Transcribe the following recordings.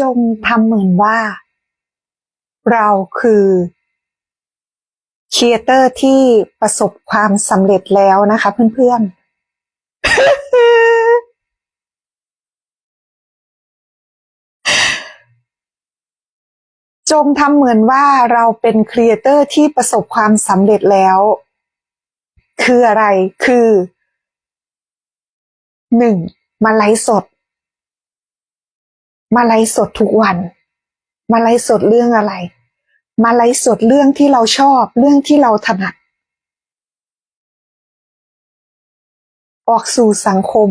จงทำเหมือนว่า เราคือครีเอเตอร์ที่ประสบความสำเร็จแล้วนะคะเพื่อนๆ จงทำเหมือนว่าเราเป็นครีเอเตอร์ที่ประสบความสำเร็จแล้ว คืออะไรคือหนึ่งมาไลฟ์สด มาไลฟ์สดทุกวัน มาไลฟ์สดเรื่องอะไร มาไลฟ์สดเรื่องที่เราชอบ เรื่องที่เราถนัด ออกสู่สังคม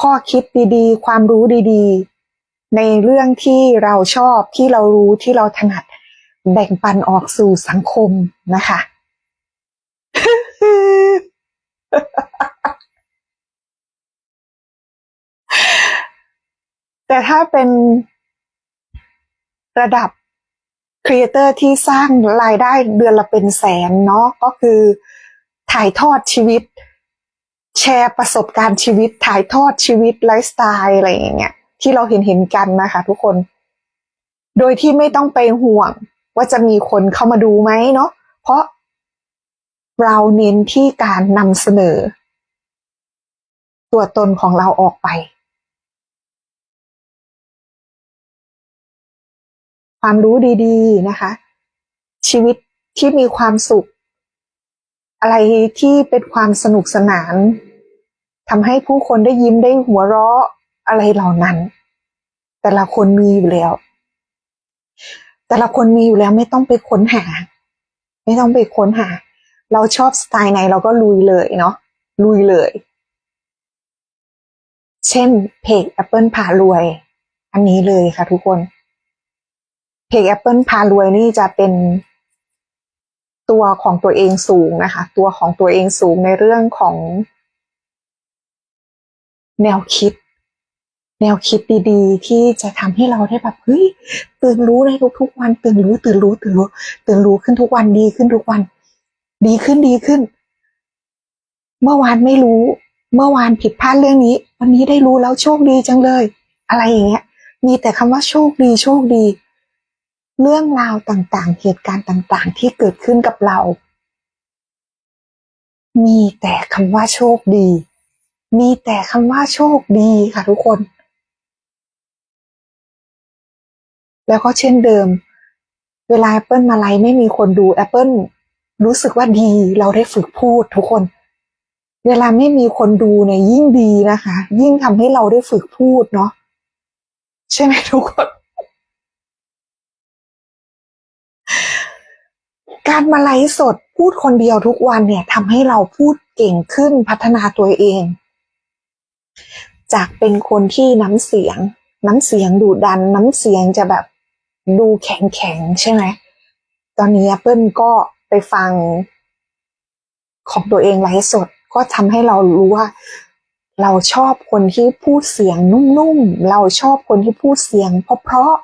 ข้อคิดดีๆ ความรู้ดีๆ ในเรื่องที่เราชอบที่เรารู้ที่เราถนัด แบ่งปันออกสู่สังคมนะคะ แต่ถ้าเป็นระดับครีเอเตอร์ที่สร้างรายได้เดือนละเป็นแสนเนาะก็คือถ่ายทอดชีวิต แชร์ประสบการณ์ชีวิต ถ่ายทอดชีวิตไลฟ์สไตล์อะไรอย่างเงี้ยที่เราเห็นเห็นกันนะคะ ทุกคน โดยที่ไม่ต้องไปห่วงว่าจะมีคนเข้ามาดูไหมเนาะเพราะเราเน้นที่การนำเสนอ ตัวตนของเราออกไป ความรู้ดีๆนะคะ ชีวิตที่มีความสุข อะไรที่เป็นความสนุกสนานทำให้ผู้คนได้ยิ้มได้หัวเราะอะไรเหล่านั้น แต่ละคนมีอยู่แล้ว แต่ละคนมีอยู่แล้วไม่ต้องไปค้นหา ไม่ต้องไปค้นหา เราชอบสไตล์ไหนเราก็ลุยเลยเนาะลุยเลย เช่นเพจ Apple พารวย อันนี้เลยค่ะทุกคน เพจ Apple พารวยนี่จะเป็นตัวของตัวเองสูงนะคะ ตัวของตัวเองสูงในเรื่องของ แนวคิด แนวคิดดีๆ ที่จะทำให้เราได้แบบเฮ้ยตื่นรู้ในทุกๆวัน ตื่นรู้ตื่นรู้ตื่นรู้ตื่นรู้ขึ้นทุกวันดีขึ้นทุกวัน ดีขึ้นดีขึ้น เมื่อวานไม่รู้ เมื่อวานผิดพลาดเรื่องนี้ วันนี้ได้รู้แล้วโชคดีจังเลย อะไรอย่างเงี้ย มีแต่คำว่าโชคดีโชคดี เรื่องราวต่างๆ เหตุการณ์ต่างๆ ที่เกิดขึ้นกับเรา มีแต่คำว่าโชคดี มีแต่คำว่าโชคดีค่ะทุกคน แล้วก็เช่นเดิม เวลา Apple มาไลฟ์ไม่มีคนดู Apple รู้สึกว่าดีเราได้ฝึกพูดทุกคน เวลาไม่มีคนดูเนี่ยยิ่งดีนะคะ ยิ่งทำให้เราได้ฝึกพูดเนาะใช่ไหมทุกคน การมาไลฟ์สดพูดคนเดียวทุกวันเนี่ยทำให้เราพูดเก่งขึ้นพัฒนาตัวเอง จากเป็นคนที่น้ำเสียง น้ำเสียงดุดัน น้ำเสียงจะแบบดูแข็งแข็งใช่ไหมตอนนี้เปิ้ลก็ไปฟังของตัวเองไลฟ์สดก็ทำให้เรารู้ว่า เราชอบคนที่พูดเสียงนุ่มๆเราชอบคนที่พูดเสียง เพราะ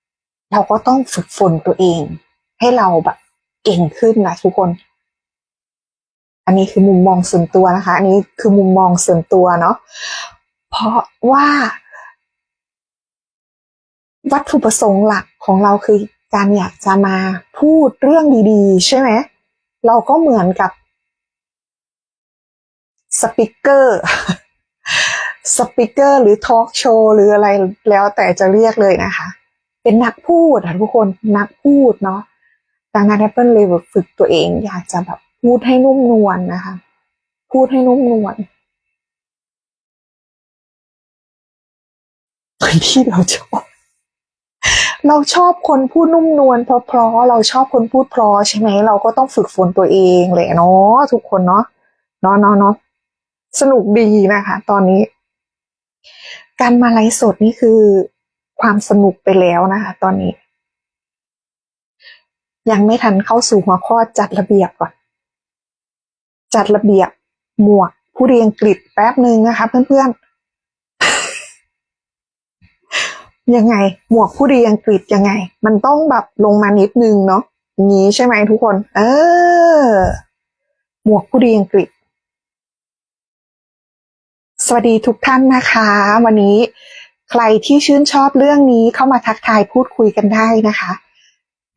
ๆเราก็ต้องฝึกฝนตัวเอง ให้เราแบบ เก่งขึ้นนะทุกคน อันนี้คือมุมมองส่วนตัวนะคะ อันนี้คือมุมมองส่วนตัวเนาะ เพราะว่า วัตถุประสงค์หลักของเราคือการอยากจะมาพูดเรื่องดีๆ ใช่ไหม เราก็เหมือนกับสปิเกอร์สปิเกอร์หรือทอล์กโชว์หรืออะไรแล้วแต่จะเรียกเลยนะคะ เป็นนักพูดอะทุกคนนักพูดเนาะ ดังนั้น Apple เลยแบบฝึกตัวเอง อยากจะแบบพูดให้นุ่มนวลนะคะ พูดให้นุ่มนวลเหมือนที่เราชอบเราชอบคนพูดนุ่มนวลเพราะเพราะเราชอบคนพูดเพราะใช่ไหมเราก็ต้องฝึกฝนตัวเองเลยเนาะทุกคนเนาะเนาะเนาะเนาะสนุกดีนะคะ ตอนนี้ การมาไลฟ์สดนี่คือความสนุกไปแล้วนะคะ ตอนนี้ ยังไม่ทันเข้าสู่หัวข้อจัดระเบียบก่อนจัดระเบียบหมวกผู้เรียนอังกฤษแป๊บหนึ่งนะคะ เพื่อนๆ ยังไง หมวกผู้เรียนอังกฤษยังไง มันต้องแบบลงมานิดนึงเนาะอย่างนี้ใช่ไหมทุกคน เออ หมวกผู้เรียนอังกฤษสวัสดีทุกท่านนะคะ วันนี้ใครที่ชื่นชอบเรื่องนี้เข้ามาทักทายพูดคุยกันได้นะคะ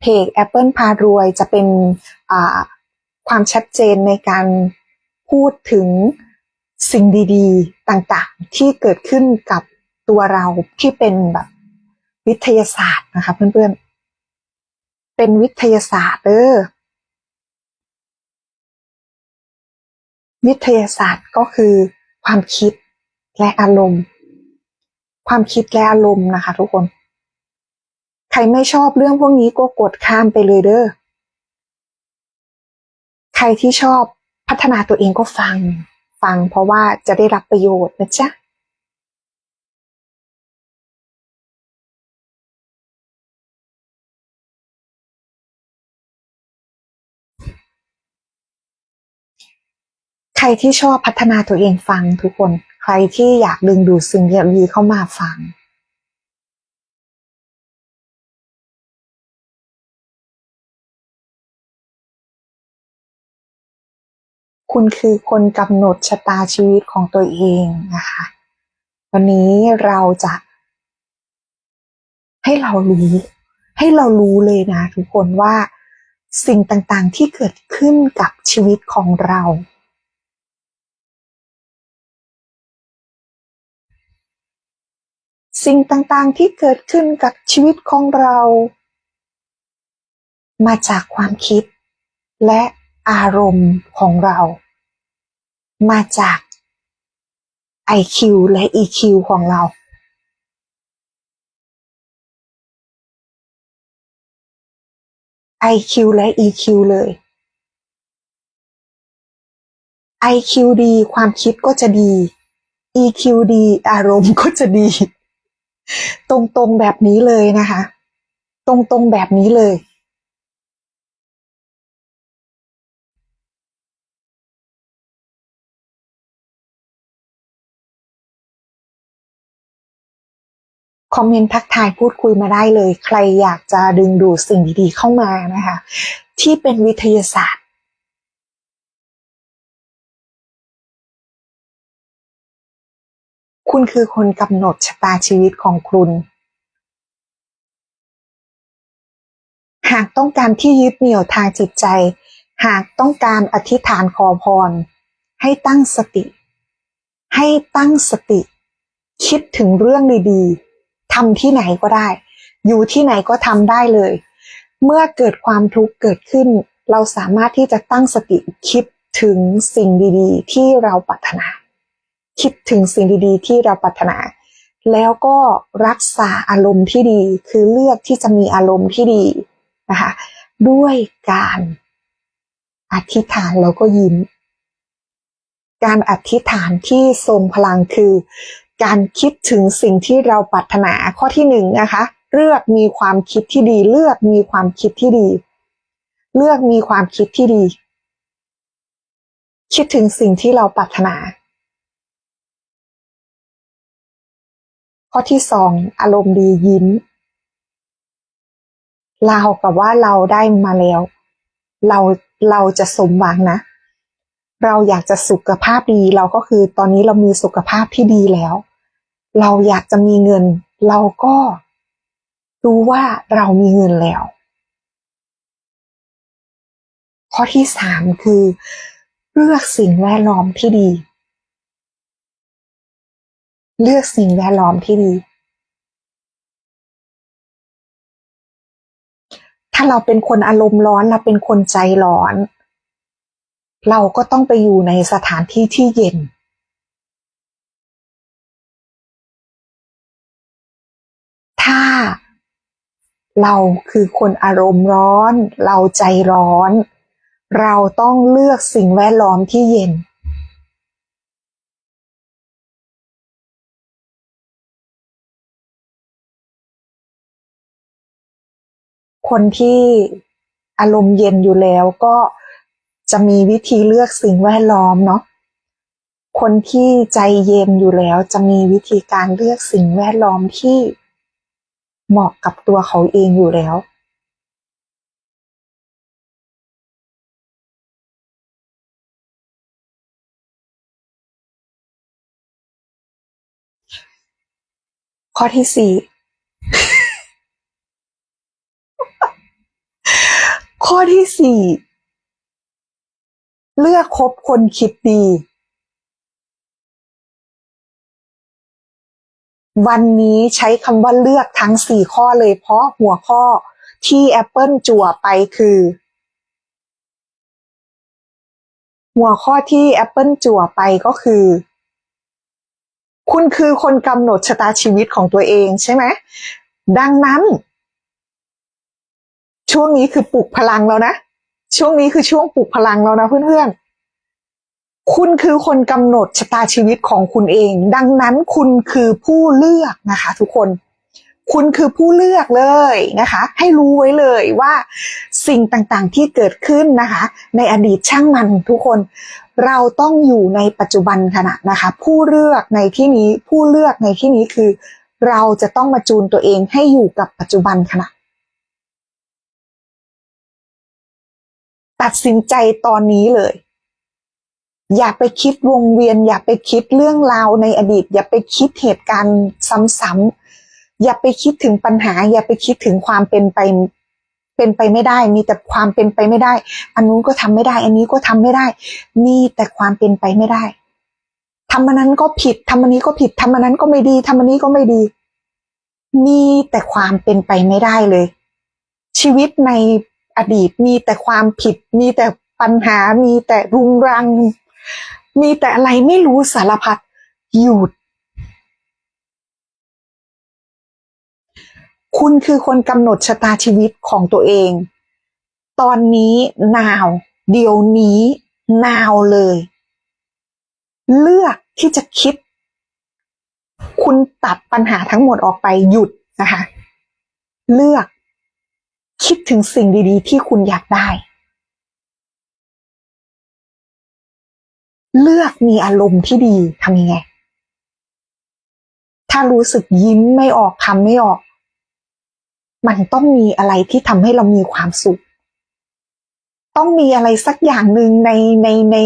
เพจ Apple พารวยจะเป็นความชัดเจนในการพูดถึงสิ่งดีๆ ต่างๆ ที่เกิดขึ้นกับตัวเราที่เป็นแบบวิทยาศาสตร์นะคะเพื่อนๆ เป็นวิทยาศาสตร์เออวิทยาศาสตร์ก็คือความคิดและอารมณ์ ความคิดและอารมณ์นะคะ ทุกคน ใครไม่ชอบเรื่องพวกนี้ก็กดข้ามไปเลยเด้อ ใครที่ชอบพัฒนาตัวเองก็ฟัง ฟังเพราะว่าจะได้รับประโยชน์นะจ๊ะใครที่ชอบพัฒนาตัวเองฟังทุกคน ใครที่อยากดึงดูดสิ่งดีๆเข้ามาฟัง คุณคือคนกำหนดชะตาชีวิตของตัวเองนะคะ วันนี้เราจะ ให้เรารู้ ให้เรารู้เลยนะ ทุกคนว่าสิ่งต่างๆที่เกิดขึ้นกับชีวิตของเรา สิ่งต่างๆที่เกิดขึ้นกับชีวิตของเรา มาจากความคิดและ อารมณ์ของเรา มาจาก IQ และ EQ ของเรา IQ และ EQ เลย IQ ดีความคิดก็จะดี EQ ดี อารมณ์ก็จะดี ตรงๆแบบนี้เลยนะคะ ตรงๆแบบนี้เลย คอมเมนต์ทักทายพูดคุยมาได้เลย ใครอยากจะดึงดูดสิ่งดีๆเข้ามานะคะ ที่เป็นวิทยาศาสตร์คุณคือคนกำหนดชะตาชีวิตของคุณ หากต้องการที่ยึดเหนี่ยวทางจิตใจ หากต้องการอธิษฐานขอพร ให้ตั้งสติ ให้ตั้งสติ คิดถึงเรื่องดีๆ ทำที่ไหนก็ได้ อยู่ที่ไหนก็ทำได้เลย เมื่อเกิดความทุกข์เกิดขึ้น เราสามารถที่จะตั้งสติคิดถึงสิ่งดีๆ ที่เราปรารถนา คิดถึงสิ่งดีๆ ที่เราปรารถนา แล้วก็รักษาอารมณ์ที่ดี คือเลือกที่จะมีอารมณ์ที่ดีนะคะด้วยการอธิษฐานแล้วก็ยิ้ม การอธิษฐานที่ทรงพลังคือ การคิดถึงสิ่งที่เราปรารถนาข้อที่หนึ่งนะคะ เลือกมีความคิดที่ดี เลือกมีความคิดที่ดี เลือกมีความคิดที่ดี คิดถึงสิ่งที่เราปรารถนา ข้อที่สองอารมณ์ดียิ้มเรากับว่าเราได้มาแล้ว เราเราจะสมหวังนะ เราอยากจะสุขภาพดีเราก็คือตอนนี้เรามีสุขภาพที่ดีแล้ว เราอยากจะมีเงิน เราก็รู้ว่าเรามีเงินแล้ว ข้อที่สามคือ เลือกสิ่งแวดล้อมที่ดี เลือกสิ่งแวดล้อมที่ดี ถ้าเราเป็นคนอารมณ์ร้อนเราเป็นคนใจร้อน เราก็ต้องไปอยู่ในสถานที่ที่เย็นถ้าเราคือคนอารมณ์ร้อน เราใจร้อน เราต้องเลือกสิ่งแวดล้อมที่เย็น คนที่อารมณ์เย็นอยู่แล้วก็ จะมีวิธีเลือกสิ่งแวดล้อมเนาะคนที่ใจเย็นอยู่แล้วจะมีวิธีการเลือกสิ่งแวดล้อมที่เหมาะกับตัวเขาเองอยู่แล้ว ข้อที่สี่ข้อที่สี่ เลือกคบคนคิดดี วันนี้ใช้คำว่าเลือกทั้งสี่ข้อเลยเพราะหัวข้อที่ Apple จั่วไปคือ หัวข้อที่ Apple จั่วไปก็คือ คุณคือคนกำหนดชะตาชีวิตของตัวเองใช่ไหม ดังนั้น ช่วงนี้คือปลุกพลังแล้วนะ ช่วงนี้คือช่วงปลุกพลังแล้วนะเพื่อนๆ คุณคือคนกำหนดชะตาชีวิตของคุณเอง ดังนั้นคุณคือผู้เลือกนะคะ ทุกคน คุณคือผู้เลือกเลยนะคะ ให้รู้ไว้เลยว่าสิ่งต่างๆที่เกิดขึ้นนะคะ ในอดีตช่างมันทุกคน เราต้องอยู่ในปัจจุบันขณะนะคะ ผู้เลือกในที่นี้ผู้เลือกในที่นี้คือ เราจะต้องมาจูนตัวเองให้อยู่กับปัจจุบันขณะ ตัดสินใจตอนนี้เลย อย่าไปคิดวงเวียน อย่าไปคิดเรื่องราวในอดีต อย่าไปคิดเหตุการณ์ซ้ำๆอย่าไปคิดถึงปัญหา อย่าไปคิดถึงความเป็นไปเป็นไปไม่ได้ มีแต่ความเป็นไปไม่ได้ อันนู้นก็ทำไม่ได้ อันนี้ก็ทำไม่ได้ มีแต่ความเป็นไปไม่ได้ทำอันนั้นก็ผิดทำอันนี้ก็ผิดทำอันนั้นก็ไม่ดีทำอันนี้ก็ไม่ดี มีแต่ความเป็นไปไม่ได้เลย ชีวิตใน อดีตมีแต่ความผิด มีแต่ปัญหา มีแต่รุงรัง มีแต่อะไรไม่รู้สารพัดหยุด คุณคือคนกำหนดชะตาชีวิตของตัวเอง ตอนนี้นาว เดี๋ยวนี้นาวเลย เลือกที่จะคิด คุณตัดปัญหาทั้งหมดออกไปหยุดนะคะ เลือก คิดถึงสิ่งดีๆ ที่คุณอยากได้ เลือกมีอารมณ์ที่ดีทำยังไง ถ้ารู้สึกยิ้มไม่ออกคำไม่ออก มันต้องมีอะไรที่ทำให้เรามีความสุข ต้องมีอะไรสักอย่างหนึ่งในในใน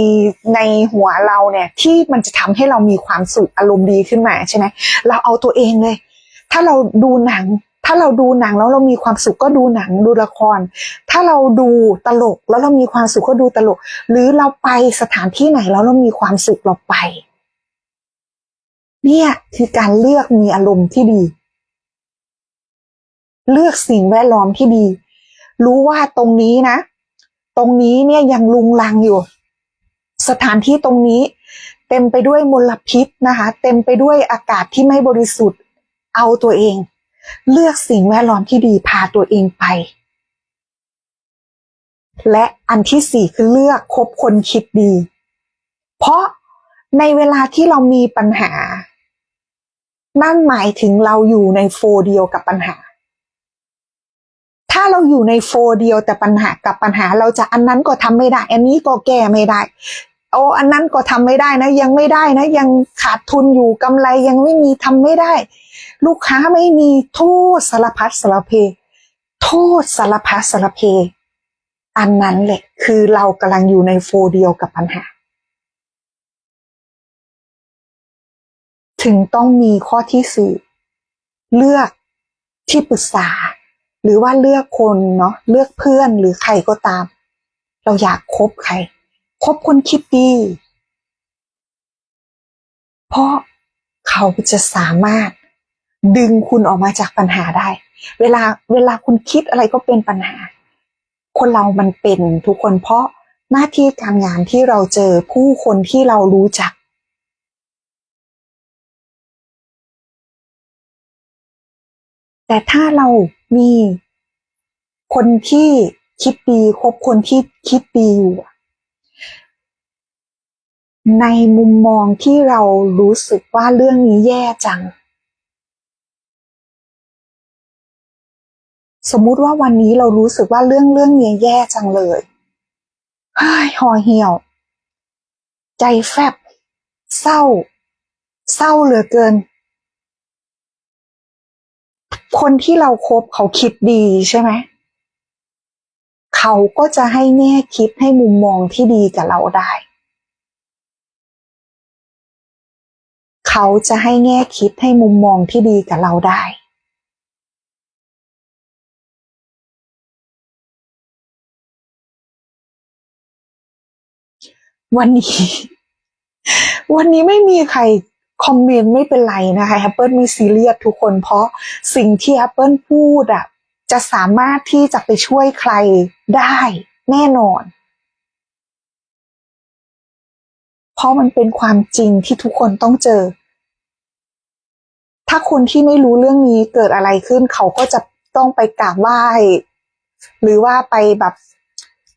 ในหัวเราเนี่ย ที่มันจะทำให้เรามีความสุขอารมณ์ดีขึ้นมาใช่ไหมเราเอาตัวเองเลย ถ้าเราดูหนัง ถ้าเราดูหนังแล้วเรามีความสุขก็ดูหนังดูละคร ถ้าเราดูตลกแล้วเรามีความสุขก็ดูตลก หรือเราไปสถานที่ไหนแล้วเรามีความสุขเราไป เนี่ยคือการเลือกมีอารมณ์ที่ดี เลือกสิ่งแวดล้อมที่ดี รู้ว่าตรงนี้นะ ตรงนี้เนี่ยยังลุงลังอยู่ สถานที่ตรงนี้ เต็มไปด้วยมลพิษนะคะ เต็มไปด้วยอากาศที่ไม่บริสุทธิ์เอาตัวเอง เลือกสิ่งแวดล้อมที่ดีพาตัวเองไป และอันที่สี่คือเลือกคบคนคิดดี เพราะในเวลาที่เรามีปัญหา นั่นหมายถึงเราอยู่ในโฟร์เดียวกับปัญหา ถ้าเราอยู่ในโฟร์เดียวแต่ปัญหากับปัญหา เราจะอันนั้นก็ทำไม่ได้ อันนี้ก็แก้ไม่ได้โอ้อันนั้นก็ทำไม่ได้นะ ยังไม่ได้นะ ยังขาดทุนอยู่กำไรยังไม่มีทำไม่ได้ ลูกค้าไม่มีโทษสารพัดสารเพ โทษสารพัดสารเพ อันนั้นแหละ คือเรากำลังอยู่ในโฟร์เดียวกับปัญหา ถึงต้องมีข้อที่สี่เลือกที่ปรึกษา หรือว่าเลือกคนเนาะเลือกเพื่อนหรือใครก็ตาม เราอยากคบใครคบคนคิดดี เพราะเขาจะสามารถ ดึงคุณออกมาจากปัญหาได้ เวลาเวลาคุณคิดอะไรก็เป็นปัญหา คนเรามันเป็นทุกคนเพราะหน้าที่การงานที่เราเจอผู้คนที่เรารู้จัก แต่ถ้าเรามีคนที่คิดดีคบคนที่คิดดีอยู่ ในมุมมองที่เรารู้สึกว่าเรื่องนี้แย่จัง สมมุติว่าวันนี้เรารู้สึกว่าเรื่องเรื่องนี้แย่จังเลยเฮ้ยห่อเหี่ยว ใจแฟบ เศร้า เศร้าเหลือเกิน คนที่เราครบเขาคิดดีใช่ไหม เขาก็จะให้แง่คิดให้มุมมองที่ดีกับเราได้ เขาจะให้แง่คิดให้มุมมองที่ดีกับเราได้ วันนี้ วันนี้ไม่มีใครคอมเมนต์ไม่เป็นไรนะคะ Apple ไม่ซีเรียสทุกคน เพราะสิ่งที่ Apple พูดอะจะสามารถที่จะไปช่วยใครได้แน่นอน เพราะมันเป็นความจริงที่ทุกคนต้องเจอ ถ้าคนที่ไม่รู้เรื่องนี้เกิดอะไรขึ้น เขาก็จะต้องไปกราบไหว้ หรือว่าไปแบบ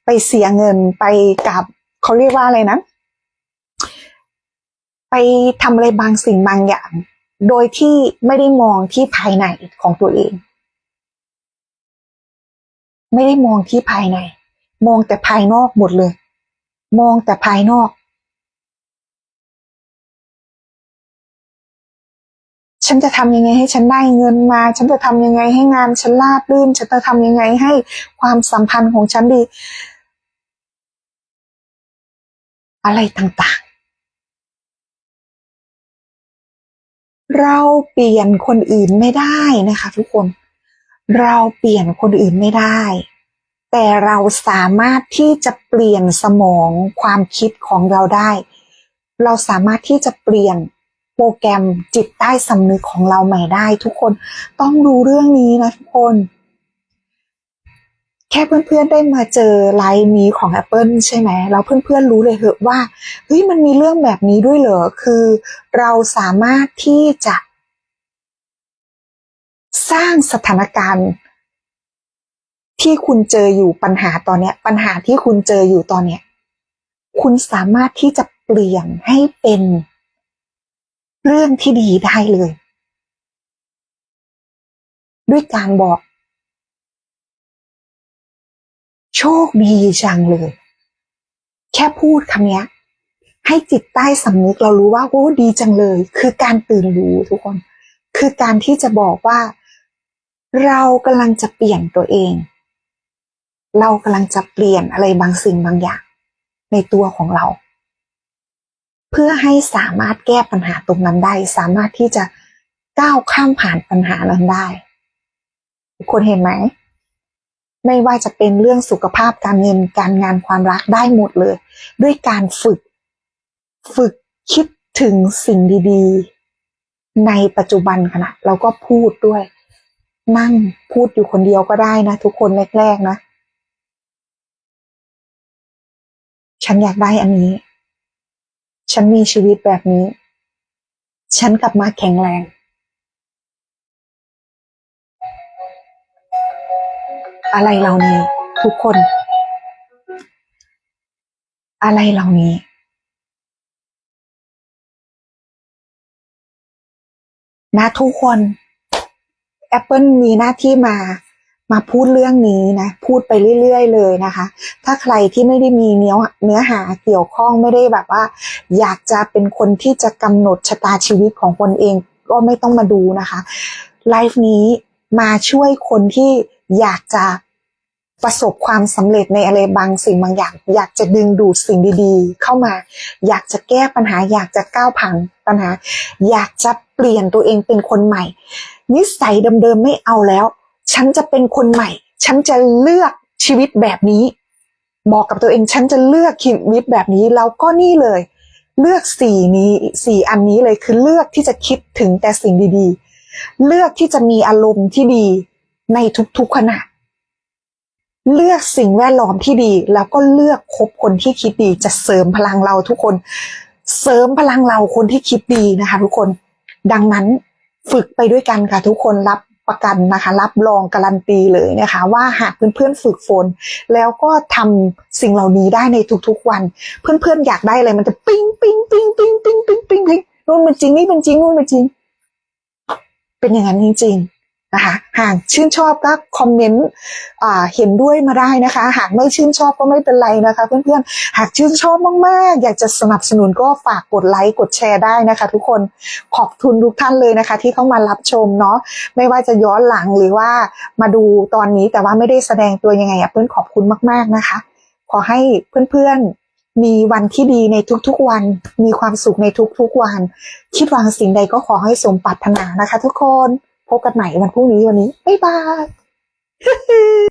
ไปเสียเงินไปกับ เขาเรียกว่าอะไรนะ ไปทำอะไรบางสิ่งบางอย่าง โดยที่ไม่ได้มองที่ภายในของตัวเอง ไม่ได้มองที่ภายใน มองแต่ภายนอกหมดเลย มองแต่ภายนอก ฉันจะทำยังไงให้ฉันได้เงินมา ฉันจะทำยังไงให้งานฉันราบรื่น ฉันจะทำยังไงให้ความสัมพันธ์ของฉันดี อะไรต่างๆ เราเปลี่ยนคนอื่นไม่ได้นะคะ ทุกคน เราเปลี่ยนคนอื่นไม่ได้ แต่เราสามารถที่จะเปลี่ยนสมองความคิดของเราได้ เราสามารถที่จะเปลี่ยนโปรแกรมจิตใต้สำนึกของเราใหม่ได้ ทุกคนต้องรู้เรื่องนี้นะทุกคน แค่เพื่อนๆได้มาเจอไลน์นี้ของ Apple ใช่ไหมแล้วเพื่อนๆรู้เลยเหอะว่าเฮ้ยมันมีเรื่องแบบนี้ด้วยเหรอคือเราสามารถที่จะ สร้างสถานการณ์ ที่คุณเจออยู่ปัญหาตอนเนี้ย ปัญหาที่คุณเจออยู่ตอนเนี้ย คุณสามารถที่จะเปลี่ยนให้เป็น เรื่องที่ดีได้เลย ด้วยการบอก โชคดีจังเลย แค่พูดคำนี้ให้จิตใต้สำนึกเรารู้ว่าโอ้ดีจังเลย คือการตื่นรู้ทุกคน คือการที่จะบอกว่า เรากำลังจะเปลี่ยนตัวเอง เรากำลังจะเปลี่ยนอะไรบางสิ่งบางอย่าง ในตัวของเรา เพื่อให้สามารถแก้ปัญหาตรงนั้นได้ สามารถที่จะก้าวข้ามผ่านปัญหานั้นได้ทุกคนเห็นไหม ไม่ว่าจะเป็นเรื่องสุขภาพการเงินการงานความรักได้หมดเลย ด้วยการฝึก ฝึกคิดถึงสิ่งดีๆ ในปัจจุบันขณะแล้วก็พูดด้วย นั่งพูดอยู่คนเดียวก็ได้นะ ทุกคนแรกๆนะ ฉันอยากได้อันนี้ ฉันมีชีวิตแบบนี้ ฉันกลับมาแข็งแรง อะไรเหล่านี้ ทุกคน อะไรเหล่านี้ นะทุกคน Apple มีหน้าที่มามาพูดเรื่องนี้นะ พูดไปเรื่อยๆเลยนะคะ ถ้าใครที่ไม่ได้มีเนื้อเนื้อหาเกี่ยวข้องไม่ได้แบบว่า อยากจะเป็นคนที่จะกำหนดชะตาชีวิตของคนเองก็ไม่ต้องมาดูนะคะไลฟ์นี้มาช่วยคนที่ อยากจะประสบความสำเร็จในอะไรบางสิ่งบางอย่าง อยากจะดึงดูดสิ่งดีๆ เข้ามา อยากจะแก้ปัญหา อยากจะก้าวผ่านปัญหา อยากจะเปลี่ยนตัวเองเป็นคนใหม่ นิสัยเดิมๆไม่เอาแล้ว ฉันจะเป็นคนใหม่ ฉันจะเลือกชีวิตแบบนี้บอกกับตัวเองฉันจะเลือกชีวิตแบบนี้แล้วก็นี่เลย เลือกสี่นี้สี่อันนี้เลยคือเลือกที่จะคิดถึงแต่สิ่งดีๆ เลือกที่จะมีอารมณ์ที่ดี ในทุกๆขณะ เลือกสิ่งแวดล้อมที่ดี แล้วก็เลือกคบคนที่คิดดี จะเสริมพลังเราทุกคน เสริมพลังเราคนที่คิดดีนะคะ ทุกคน ดังนั้นฝึกไปด้วยกันค่ะทุกคนรับประกันนะคะ รับรองการันตีเลยนะคะ ว่าหากเพื่อนๆฝึกฝน แล้วก็ทำสิ่งเหล่านี้ได้ในทุกๆวัน เพื่อนๆอยากได้อะไรมันจะปิ้งปิ้งปิ้งปิ้งปิ้งปิ้งปิ้งปิ้งนู่นเป็นจริงนี่เป็นจริงนู่นเป็นจริง เป็นอย่างนั้นจริงๆ นะคะหากชื่นชอบก็คอมเมนต์เห็นด้วยมาได้นะคะ หากไม่ชื่นชอบก็ไม่เป็นไรนะคะเพื่อนๆหากชื่นชอบมากๆ อยากจะสนับสนุนก็ฝากกดไลค์กดแชร์ได้นะคะ ทุกคนขอบทุนทุกท่านเลยนะคะ ที่เข้ามารับชมเนาะไม่ว่าจะย้อนหลังหรือว่ามาดูตอนนี้แต่ว่าไม่ได้แสดงตัวยังไงอะเพื่อนขอบคุณมากๆนะคะ ขอให้เพื่อนๆมีวันที่ดีในทุกๆวัน มีความสุขในทุกๆวัน คิดวางสิ่งใดก็ขอให้สมปรารถนานะคะทุกคน พบกันใหม่วันพรุ่งนี้วันนี้ บ๊ายบาย